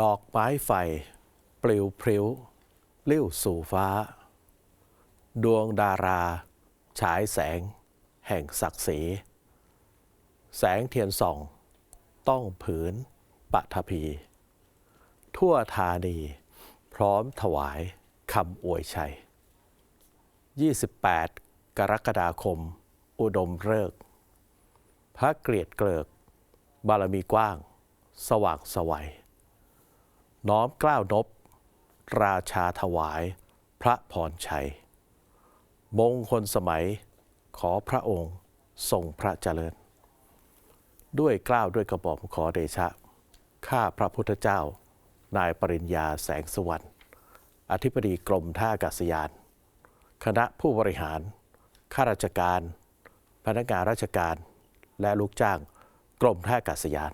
ดอกไม้ไฟปลิวพริ้วลิ้วสู่ฟ้า ดวงดารา ฉายแสง แห่งศักดิ์ศรีแสงเทียนส่อง ต้องผืนปฐพี ทั่วธานีพร้อมถวายคำอวยชัย 28 กรกฎาคม อุดมฤกษ์พระเกลียดเกลิก บารมีกว้าง สว่างสวัย น้อมกล้าวนบ ราชาถวาย พระพรชัย มงคลสมัยขอพระองค์ทรงพระเจริญ ด้วยกล้าวด้วยกระบอกขอเดชะ ข้าพระพุทธเจ้า นายปริญญาแสงสวรรณอธิบดีกรมท่าอากาศยาน คณะผู้บริหาร ข้าราชการ พนักงานราชการ และลูกจ้างกรมท่าอากาศยาน